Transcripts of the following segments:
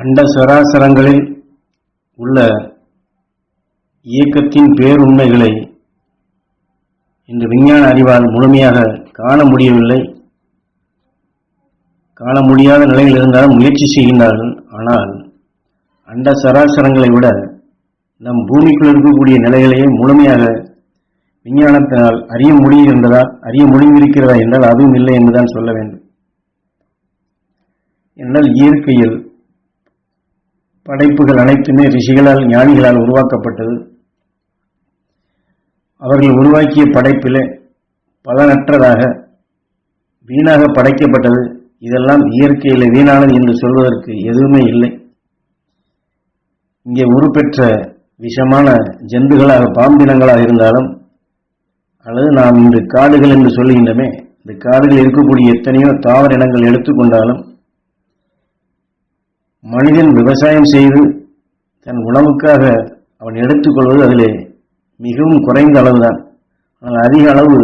அண்ட சராசரங்களில் உள்ள இயக்கத்தின் பேருண்மைகளை இன்று விஞ்ஞான அறிவால் முழுமையாக காண முடியவில்லை. காண முடியாத நிலையில் இருந்தாலும் முயற்சி செய்கின்றார்கள். ஆனால் அண்ட சராசரங்களை விட நம் பூமிக்குள் இருக்கக்கூடிய நிலைகளையே முழுமையாக விஞ்ஞானத்தினால் அறிய முடிகின்றதா அறிய முடிந்திருக்கிறதா என்றால் அதுவும் இல்லை என்றுதான் சொல்ல வேண்டும். என்றால் இயற்கையில் படைப்புகள் அனைத்துமே ரிஷிகளால் ஞானிகளால் உருவாக்கப்பட்டது. அவர்கள் உருவாக்கிய படைப்பிலே பலனற்றதாக வீணாக படைக்கப்பட்டது. இதெல்லாம் இயற்கையில் வீணானது என்று சொல்வதற்கு எதுவுமே இல்லை. இங்கே உருப்பெற்ற விஷமான ஜந்துகளாக பாம்பினங்களாக இருந்தாலும் அல்லது நாம் இன்று காடுகள் என்று சொல்லுகின்றமே இந்த காடுகள் இருக்கக்கூடிய எத்தனையோ தாவர இனங்கள் எடுத்துக்கொண்டாலும் மனிதன் விவசாயம் செய்து தன் உணவுக்காக அவன் எடுத்துக்கொள்வது அதிலே மிகவும் குறைந்த அளவுதான். ஆனால் அதிக அளவு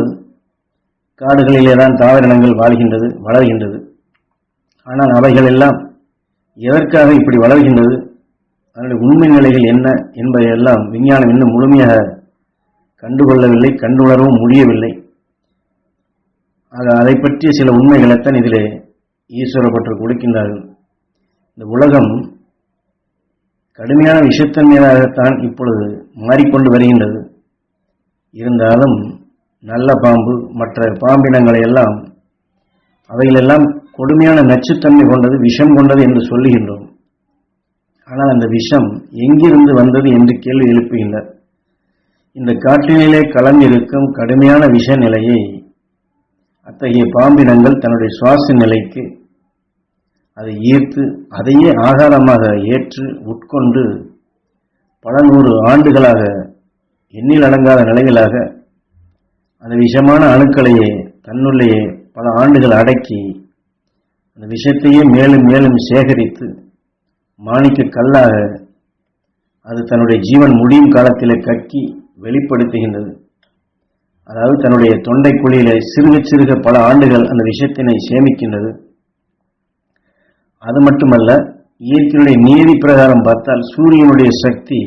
காடுகளிலே தான் தாவரினங்கள் வாழ்கின்றது வளர்கின்றது. ஆனால் அவைகள் எல்லாம் எதற்காக இப்படி வளர்கின்றது அதனுடைய உண்மை நிலைகள் என்ன என்பதையெல்லாம் விஞ்ஞானம் இன்னும் முழுமையாக கண்டுகொள்ளவில்லை கண்டுணரவும் முடியவில்லை. ஆக அதை பற்றிய சில உண்மைகளைத்தான் இதிலே ஈஸ்வரப்பற்று கொடுக்கின்றார்கள். இந்த உலகம் கடுமையான விஷத்தன்மையாகத்தான் இப்பொழுது மாறிக்கொண்டு வருகின்றது. இருந்தாலும் நல்ல பாம்பு மற்ற பாம்பினங்களை எல்லாம் அவைகளெல்லாம் கொடுமையான நச்சுத்தன்மை கொண்டது விஷம் கொண்டது என்று சொல்லுகின்றோம். ஆனால் அந்த விஷம் எங்கிருந்து வந்தது என்று கேள்வி எழுப்புகின்றார். இந்த காற்றினிலே கலந்திருக்கும் கடுமையான விஷ நிலையை அத்தகைய பாம்பினங்கள் தன்னுடைய சுவாச நிலைக்கு அதை ஈர்த்து அதையே ஆகாரமாக ஏற்று உட்கொண்டு பல நூறு ஆண்டுகளாக எண்ணில் அடங்காத நிலைகளாக அந்த விஷமான அணுக்களையே தன்னுள்ளேயே பல ஆண்டுகள் அடக்கி அந்த விஷத்தையே மேலும் மேலும் சேகரித்து மாணிக்க கல்லாக அது தன்னுடைய ஜீவன் முடியும் காலத்தில் கக்கி வெளிப்படுத்துகின்றது. அதாவது தன்னுடைய தொண்டை குழியிலே சிறுக சிறுக பல ஆண்டுகள் அந்த விஷத்தினை சேமிக்கின்றது. அது மட்டுமல்ல இயற்கையுடைய நீதி பிரகாரம் பார்த்தால் சூரியனுடைய சக்தி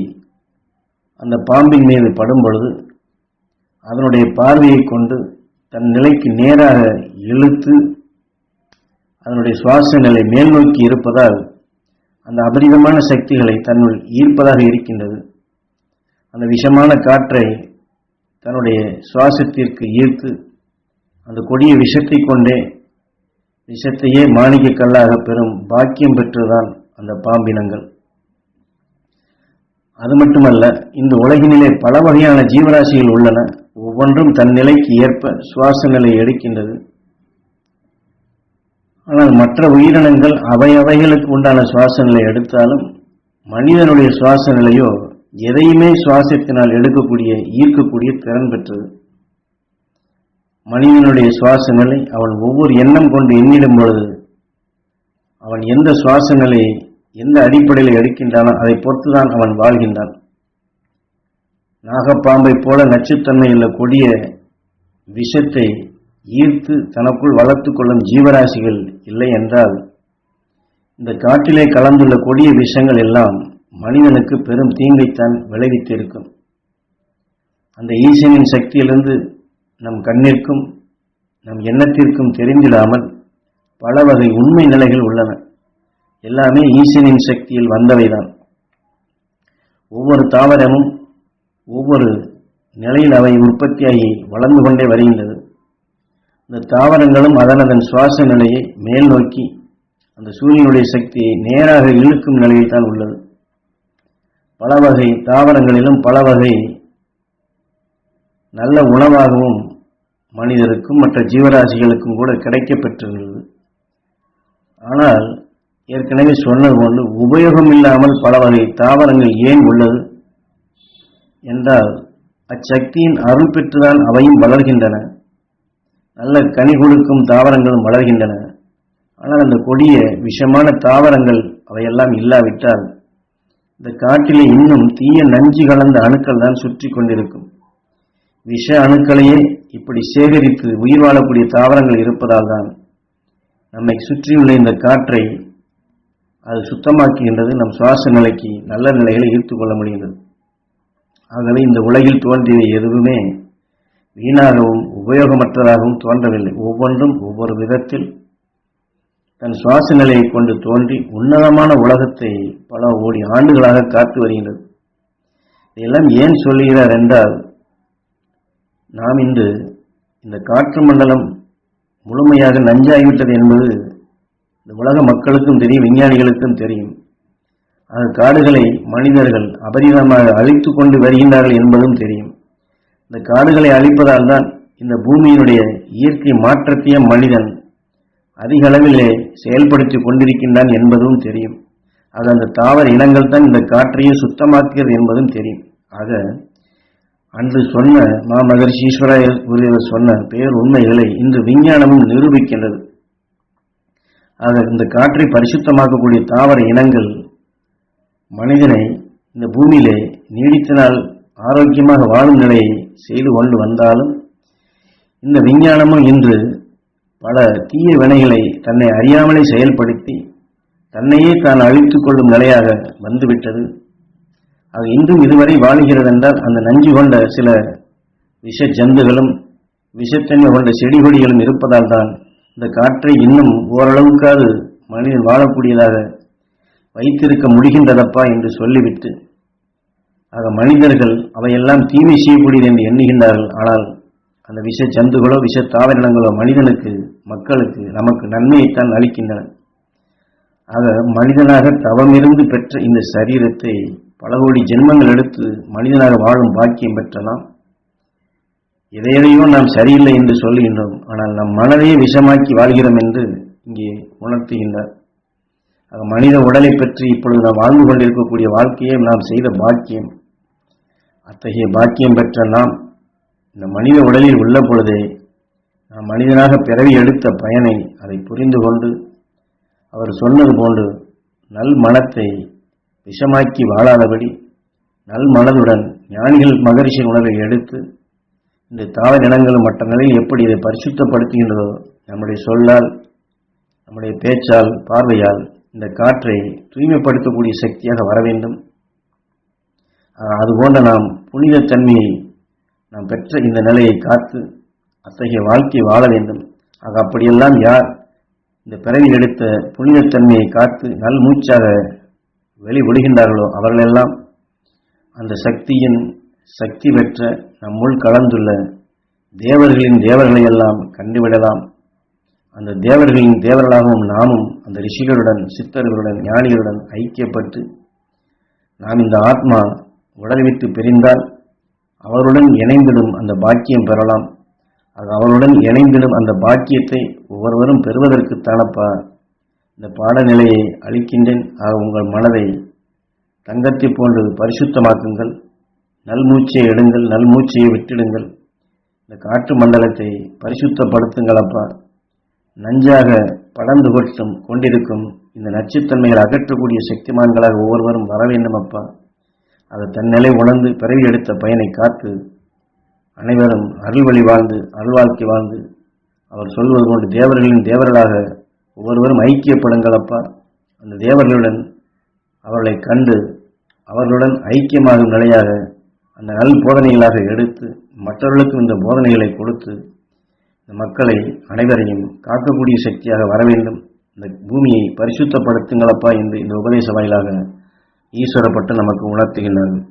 அந்த பாம்பின் மீது படும் பொழுது அதனுடைய பார்வையை கொண்டு தன் நிலைக்கு நேராக இழுத்து அதனுடைய சுவாச நிலை மேல் நோக்கி இருப்பதால் அந்த அபரிதமான சக்திகளை தன்னுள் ஈர்ப்பதாக இருக்கின்றது. அந்த விஷமான காற்றை தன்னுடைய சுவாசத்திற்கு ஈர்த்து அந்த கொடிய விஷத்தை கொண்டே விஷத்தையே மாணிக்க கல்லாக பெறும் பாக்கியம் பெற்றுதான் அந்த பாம்பினங்கள். அது மட்டுமல்ல இந்த உலகினிலே பல வகையான ஜீவராசிகள் உள்ளன. ஒவ்வொன்றும் தன் நிலைக்கு ஏற்ப சுவாச நிலை எடுக்கின்றது. ஆனால் மற்ற உயிரினங்கள் அவை அவைகளுக்கு உண்டான சுவாச நிலை எடுத்தாலும் மனிதனுடைய சுவாச நிலையோ எதையுமே சுவாசத்தினால் எடுக்கக்கூடிய ஈர்க்கக்கூடிய திறன் பெற்றது. மனிதனுடைய சுவாசங்களை அவன் ஒவ்வொரு எண்ணம் கொண்டு எண்ணிடும் பொழுது அவன் எந்த சுவாசங்களை எந்த அடிப்படையில் எடுக்கின்றானோ அதை பொறுத்துதான் அவன் வாழ்கின்றான். நாகப்பாம்பை போல நச்சுத்தன்மையுள்ள கொடிய விஷத்தை ஈர்த்து தனக்குள் வளர்த்து கொள்ளும் ஜீவராசிகள் இல்லை என்றால் இந்த காட்டிலே கலந்துள்ள கொடிய விஷங்கள் எல்லாம் மனிதனுக்கு பெரும் தீங்கைத்தான் விளைவித்திருக்கும். அந்த ஈசனின் சக்தியிலிருந்து நம் கண்ணிற்கும் நம் எண்ணத்திற்கும் தெரிந்திடாமல் பல வகை உண்மை நிலைகள் உள்ளன. எல்லாமே ஈசனின் சக்தியில் வந்தவைதான். ஒவ்வொரு தாவரமும் ஒவ்வொரு நிலையில் அவை உற்பத்தியாகி வளர்ந்து கொண்டே வருகின்றது. இந்த தாவரங்களும் அதன் அதன் சுவாச நிலையை மேல் நோக்கி அந்த சூரியனுடைய சக்தியை நேராக இழுக்கும் நிலையில் தான் உள்ளது. பல வகை தாவரங்களிலும் பல வகை நல்ல உணவாகவும் மனிதருக்கும் மற்ற ஜீவராசிகளுக்கும் கூட கிடைக்க பெற்றுள்ளது ஆனால் ஏற்கனவே சொன்னது போன்று உபயோகம் இல்லாமல் பல வகை தாவரங்கள் ஏன் உள்ளது? என்றால் அச்சக்தியின் அருள் பெற்றுதான் அவையும் வளர்கின்றன. நல்ல கனி கொடுக்கும் தாவரங்களும் வளர்கின்றன. ஆனால் அந்த கொடிய விஷமான தாவரங்கள் அவையெல்லாம் இல்லாவிட்டால் இந்த காட்டிலே இன்னும் தீய நஞ்சு கலந்த அணுக்கள் தான் சுற்றி கொண்டிருக்கும். விஷ அணுக்களையே இப்படி சேகரித்து உயிர் வாழக்கூடிய தாவரங்கள் இருப்பதால் தான் நம்மை சுற்றியுள்ள இந்த காற்றை அது சுத்தமாக்குகின்றது நம் சுவாச நிலைக்கு நல்ல நிலைகளை ஈர்த்துக் கொள்ள முடிகின்றது. ஆகவே இந்த உலகில் தோன்றிய எதுவுமே வீணாகவும் உபயோகமற்றதாகவும் தோன்றவில்லை. ஒவ்வொன்றும் ஒவ்வொரு விதத்தில் தன் சுவாச நிலையை கொண்டு தோன்றி உன்னதமான உலகத்தை பல கோடி ஆண்டுகளாக காத்து வருகின்றது. இதெல்லாம் ஏன் சொல்லுகிறார் என்றால் நாம் இன்று இந்த காற்று மண்டலம் முழுமையாக நஞ்சாகிவிட்டது என்பது இந்த உலக மக்களுக்கும் தெரியும் விஞ்ஞானிகளுக்கும் தெரியும். அது காடுகளை மனிதர்கள் அபரிதமாக அழித்து கொண்டு வருகின்றார்கள் என்பதும் தெரியும். இந்த காடுகளை அழிப்பதால் தான் இந்த பூமியினுடைய இயற்கை மாற்றத்தையும் மனிதன் அதிக அளவிலே செயல்படுத்தி கொண்டிருக்கின்றான் என்பதும் தெரியும். அது அந்த தாவர இனங்கள் தான் இந்த காற்றையும் சுத்தமாக்கிறது என்பதும் தெரியும். ஆக அன்று சொன்ன மாமகர்ஷி ஈஸ்வராயர் சொன்ன பேர் உண்மைகளை இன்று விஞ்ஞானமும் நிரூபிக்கின்றது. ஆக இந்த காற்றை பரிசுத்தமாக்கக்கூடிய தாவர இனங்கள் மனிதனை இந்த பூமியிலே நீடித்தனால் ஆரோக்கியமாக வாழும் நிலையை செய்து கொண்டு வந்தாலும் இந்த விஞ்ஞானமும் இன்று பல தீய வினைகளை தன்னை அறியாமலே செயல்படுத்தி தன்னையே தான் அழித்துக் கொள்ளும் நிலையாக வந்துவிட்டது. அது இன்றும் இதுவரை வாழுகிறது என்றால் அந்த நஞ்சு கொண்ட சில விஷ ஜந்துகளும் விஷத்தன்மை கொண்ட செடி கொடிகளும் இருப்பதால் தான் இந்த காற்றை இன்னும் ஓரளவுக்காவது மனிதன் வாழக்கூடியதாக வைத்திருக்க முடிகின்றதப்பா என்று சொல்லிவிட்டு ஆக மனிதர்கள் அவையெல்லாம் தீமை செய்யக்கூடியது என்று எண்ணுகின்றார்கள். ஆனால் அந்த விஷ ஜந்துகளோ விஷ தாவரங்களோ மனிதனுக்கு மக்களுக்கு நமக்கு நன்மையைத்தான் அளிக்கின்றன. ஆக மனிதனாக தவமிருந்து பெற்ற இந்த சரீரத்தை பல கோடி ஜென்மங்கள் எடுத்து மனிதனாக வாழும் பாக்கியம் பெற்ற நாம் எதையெதையோ நாம் சரியில்லை என்று சொல்லுகின்றோம் ஆனால் நம் மனதையே விஷமாக்கி வாழ்கிறோம் என்று இங்கே உணர்த்துகின்றார். ஆக மனித உடலை பற்றி இப்பொழுது நாம் வாழ்ந்து கொண்டிருக்கக்கூடிய வாழ்க்கையை நாம் செய்த பாக்கியம் அத்தகைய பாக்கியம் பெற்ற நாம் இந்த மனித உடலில் உள்ள பொழுதே நாம் மனிதனாக பிறவி எடுத்த பயனை அதை புரிந்து கொண்டு அவர் சொன்னது போன்று நல் மனத்தை விஷமாக்கி வாழாதபடி நல் மனதுடன் ஞானிகள் மகரிஷி உணர்வை எடுத்து இந்த தாழ நிலங்களும் மற்ற நிலையில் எப்படி இதை பரிசுத்தப்படுத்துகின்றதோ நம்முடைய சொல்லால் நம்முடைய பேச்சால் பார்வையால் இந்த காற்றை தூய்மைப்படுத்தக்கூடிய சக்தியாக வர வேண்டும். அதுபோன்ற நாம் புனிதத்தன்மையை நாம் பெற்ற இந்த நிலையை காத்து அத்தகைய வாழ்க்கை வாழ வேண்டும். ஆக அப்படியெல்லாம் யார் இந்த பிறவி எடுத்த புனிதத்தன்மையை காத்து நல் மூச்சாக வெளி ஒழுகின்றார்களோ அவர்களெல்லாம் அந்த சக்தியின் சக்தி பெற்ற நம்முள் கலந்துள்ள தேவர்களின் தேவர்களை எல்லாம் கண்டுவிடலாம். அந்த தேவர்களின் தேவர்களாகவும் நாமும் அந்த ரிஷிகளுடன் சித்தர்களுடன் ஞானிகளுடன் ஐக்கியப்பட்டு நாம் இந்த ஆத்மா உடல் விட்டு பிரிந்தால் அவருடன் இணைந்திடும் அந்த பாக்கியம் பெறலாம். அது அவருடன் இணைந்திடும் அந்த பாக்கியத்தை ஒவ்வொருவரும் பெறுவதற்கு தானப்பா? இந்த பாடநிலையை அளிக்கின்றேன். ஆக உங்கள் மனதை தங்கத்தை போன்று பரிசுத்தமாக்குங்கள். நல்மூச்சை எடுங்கள் நல்மூச்சையை விட்டிடுங்கள். இந்த காற்று மண்டலத்தை பரிசுத்தப்படுத்துங்கள் அப்பா. நஞ்சாக படர்ந்து கொட்டும் கொண்டிருக்கும் இந்த நச்சுத்தன்மைகளை அகற்றக்கூடிய சக்திமான்களாக ஒவ்வொருவரும் வர வேண்டும் அப்பா. அதை தன்னிலை உணர்ந்து பிறவி எடுத்த பயனை காத்து அனைவரும் அருள்வழி வாழ்ந்து அருள்வாழ்க்கை வாழ்ந்து அவர் சொல்வது கொண்டு தேவர்களின் தேவர்களாக ஒவ்வொருவரும் ஐக்கியப்படுங்கள் அப்பா அந்த தேவர்களுடன் அவர்களை கண்டு அவர்களுடன் ஐக்கியமாகும் நிலையாக அந்த நல் போதனைகளாக எடுத்து மற்றவர்களுக்கும் இந்த போதனைகளை கொடுத்து இந்த மக்களை அனைவரையும் காக்கக்கூடிய சக்தியாக வர வேண்டும். இந்த பூமியை பரிசுத்தப்படுத்துங்களப்பா என்று இந்த உபதேச வாயிலாக ஈஸ்வரப்பட்டு நமக்கு உணர்த்துகின்றார்கள்.